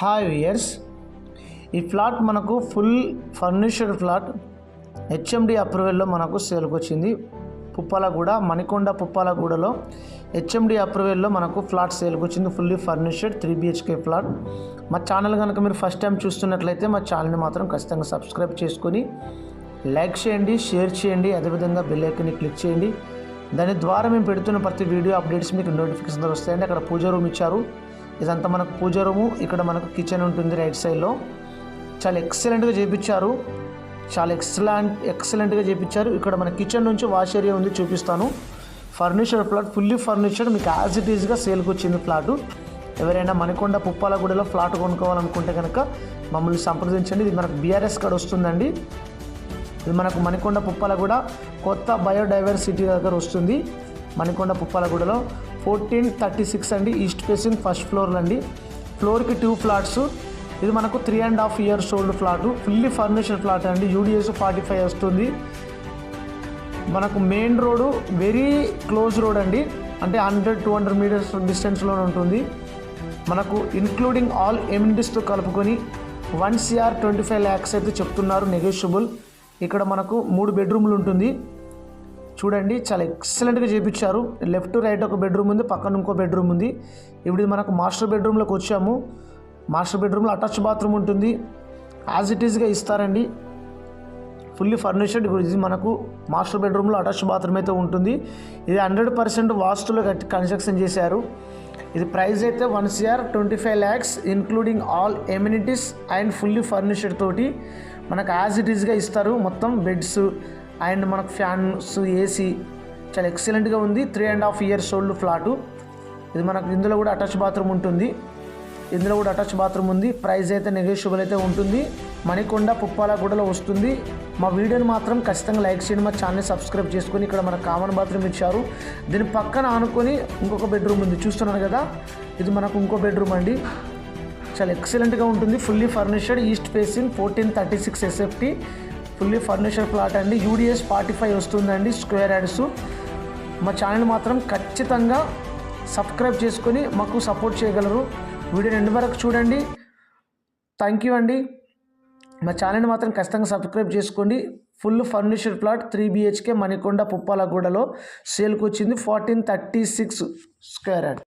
Hi viewers. ఈ flat మనకు full furnished flat. HMD అప్రూవల్లో మనకు సేల్కి వచ్చింది పుప్పాలగూడ మణికొండ పుప్పాలగూడలో హెచ్ఎండి అప్రూవల్లో మనకు ఫ్లాట్ సేల్కి వచ్చింది fully furnished three BHK flat మా ఛానల్ కనుక మీరు ఫస్ట్ టైం చూస్తున్నట్లయితే మా ఛానల్ని మాత్రం ఖచ్చితంగా సబ్స్క్రైబ్ చేసుకొని లైక్ చేయండి షేర్ చేయండి అదేవిధంగా బెల్ ఐకన్ని క్లిక్ చేయండి. దాని ద్వారా మేము పెడుతున్న ప్రతి వీడియో అప్డేట్స్ మీకు నోటిఫికేషన్ వస్తాయండి. అక్కడ పూజ రూమ్ ఇచ్చారు. ఇదంతా మనకు పూజ రూము. ఇక్కడ మనకు కిచెన్ ఉంటుంది రైట్ సైడ్లో చాలా ఎక్సలెంట్గా చేపించారు. చాలా ఎక్సలెంట్ ఎక్సలెంట్గా చేపించారు. ఇక్కడ మన కిచెన్ నుంచి వాష్ ఏరియా ఉంది చూపిస్తాను. ఫర్నిచర్ ప్లాట్ ఫుల్లీ ఫర్నిచర్ మీకు యాజ్ ఇట్ ఈజ్గా సేల్కి వచ్చింది ప్లాటు ఎవరైనా మణికొండ పుప్పాలగూడలో ఫ్లాట్ కొనుక్కోవాలనుకుంటే కనుక మమ్మల్ని సంప్రదించండి. ఇది మనకు బీఆర్ఎస్ కార్డ్ వస్తుందండి. ఇది మనకు మణికొండ పుప్పాలగూడ కొత్త బయోడైవర్సిటీ దగ్గర వస్తుంది. మణికొండ పుప్పాలగూడలో ఫోర్టీన్ థర్టీ సిక్స్ అండి ఈస్ట్ ఫేసింగ్ ఫస్ట్ ఫ్లోర్లో అండి. ఫ్లోర్కి టూ ఫ్లాట్స్ ఇది మనకు three and half years old flat fully furniture flat అండి. యూడిఎస్ ఫార్టీ ఫైవ్ వస్తుంది. మనకు main road very close road అండి. అంటే హండ్రెడ్ టూ హండ్రెడ్ మీటర్స్ డిస్టెన్స్లో ఉంటుంది. మనకు ఇన్క్లూడింగ్ ఆల్ ఎమ్యూనిటీస్తో కలుపుకొని one CR twenty five lakhs అయితే చెప్తున్నారు నెగోషియబుల్ ఇక్కడ మనకు మూడు బెడ్రూమ్లు ఉంటుంది. చూడండి చాలా ఎక్సలెంట్గా చేపించారు. లెఫ్ట్ రైట్ ఒక బెడ్రూమ్ ఉంది పక్కన ఇంకో బెడ్రూమ్ ఉంది. ఇప్పుడు మనకు మాస్టర్ బెడ్రూమ్లోకి వచ్చాము. మాస్టర్ బెడ్రూమ్లో అటాచ్ బాత్రూమ్ ఉంటుంది. యాజ్ ఇట్ ఈస్గా ఇస్తారండి. ఫుల్లీ ఫర్నిషడ్ ఇది మనకు మాస్టర్ బెడ్రూమ్లో అటాచ్ బాత్రూమ్ అయితే ఉంటుంది. ఇది హండ్రెడ్ పర్సెంట్ వాస్తులో కట్టి కన్స్ట్రక్షన్ చేశారు. ఇది ప్రైస్ అయితే one CR twenty five lakhs including all amenities and fully furnished తోటి మనకు యాజ్ ఇట్ ఈస్గా ఇస్తారు. మొత్తం బెడ్స్ అండ్ మనకు ఫ్యాన్స్ ఏసీ చాలా ఎక్సలెంట్గా ఉంది. Three and half years old flat. ఇది మనకు ఇందులో కూడా అటాచ్ బాత్రూమ్ ఉంటుంది. ఇందులో కూడా అటాచ్ బాత్రూమ్ ఉంది. ప్రైస్ అయితే నెగోషియబుల్ అయితే ఉంటుంది. మణికొండ పుప్పాలగూడలో వస్తుంది. మా వీడియోని మాత్రం ఖచ్చితంగా లైక్ చేయండి. మా ఛానల్ సబ్స్క్రైబ్ చేసుకొని ఇక్కడ మన కామన్ బాత్రూమ్ ఇచ్చారు. దీని పక్కన ఆనుకొని ఇంకొక బెడ్రూమ్ ఉంది. చూస్తున్నాను కదా. ఇది మనకు ఇంకో బెడ్రూమ్ అండి. చాలా ఎక్సలెంట్గా ఉంటుంది. Fully furnished east facing fourteen thirty six SFT fully furniture plot అండి. యూడిఎస్ ఫార్టీ ఫైవ్ వస్తుందండి స్క్వేర్ యాడ్స్. మా ఛానల్ మాత్రం ఖచ్చితంగా సబ్స్క్రైబ్ చేసుకొని మాకు సపోర్ట్ చేయగలరు. వీడియో రెండు వరకు చూడండి. థ్యాంక్ యూ అండి. మా ఛానల్ని మాత్రం ఖచ్చితంగా సబ్స్క్రైబ్ చేసుకోండి. Full furniture plot three BHK Manikonda పుప్పాలగూడలో. సేల్కి వచ్చింది fourteen thirty six square yard.